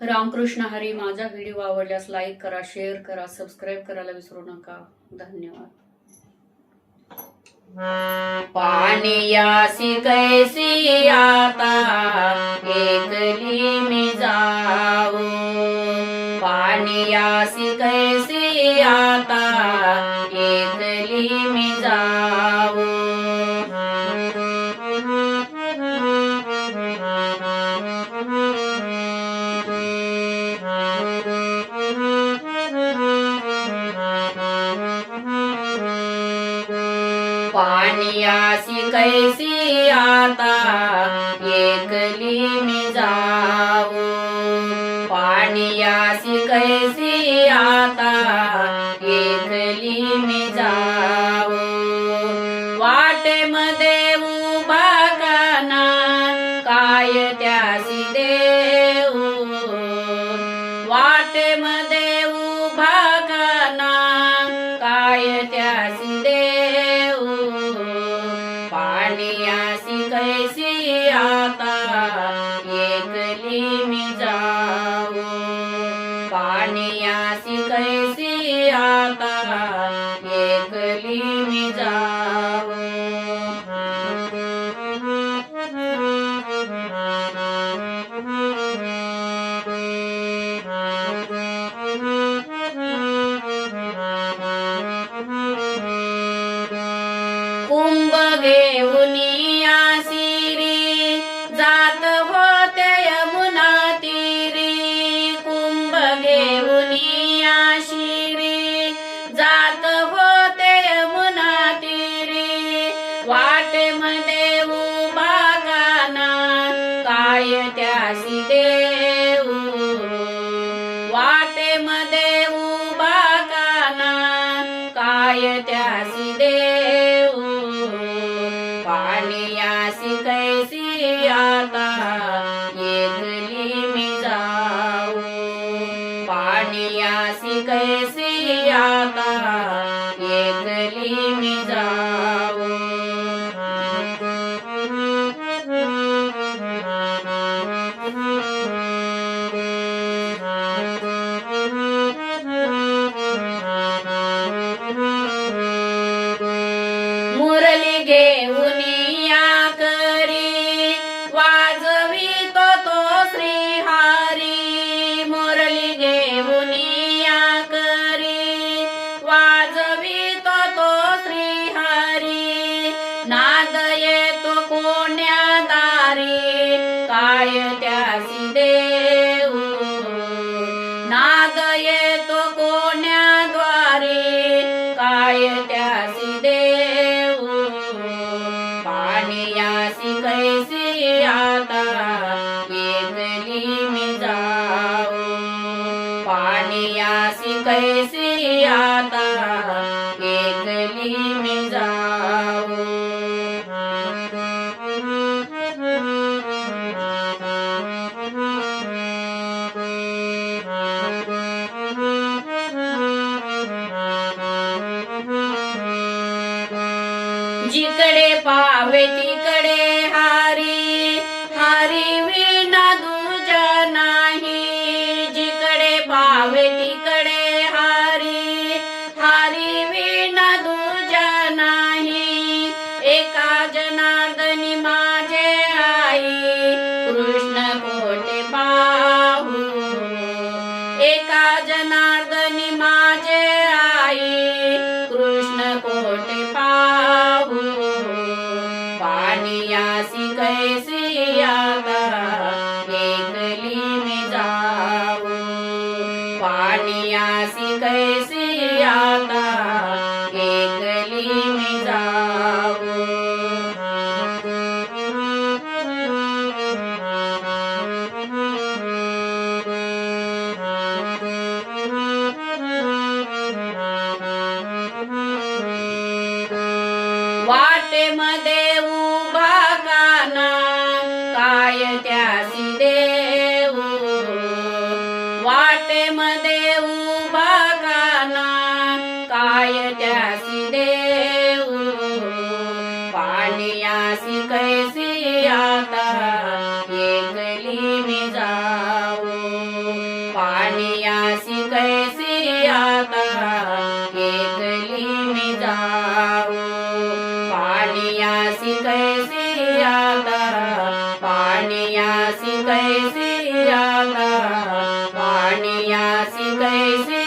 रामकृष्ण हरी माझा व्हिडिओ आवडल्यास लाईक करा शेअर करा सबस्क्राईब करायला विसरू नका. धन्यवाद. पाणी कैसी आता एकली मी जा पाणीयासी कैसी आता एकली मी जाऊ पाणीयासी कैसी आता एकली मी जाऊ वाटेमध्ये उभा काना काय त्यासी देऊ वाटेमध्ये एकली मी जाऊ कुंभ घेऊन आशिरी वाटेमध्ये उभा गाना काय त्यासी देऊ. वाटेमध्ये उभा काना काय त्यासी देऊ. पाणीयासी कैसी आता एकली मी जाऊ. पाणीयासी कैसी आता मुरली घेऊन या करी. वाजवितो तो श्रीहारी. मुरली घेऊन या करी. वाजवितो तो श्रीहारी. नाद येतो कोण्या दारी. काय त्यासी देऊ? नाद येतो कोण्या द्वारे. काय त्यासी देऊ आता एकली मी जाऊ. पाणीयासी कैसी आता एकली मी जाऊ. जिकडे पावे तिकडे हारी. કાનિયા શી કઈ સિયા ऐसी कैसी आता मी जाऊ पाणी अशी कैसी आता मी जाऊ पाणी अशी कैसी आता पाणी अशी कैसी आता पाणी अशी कैसी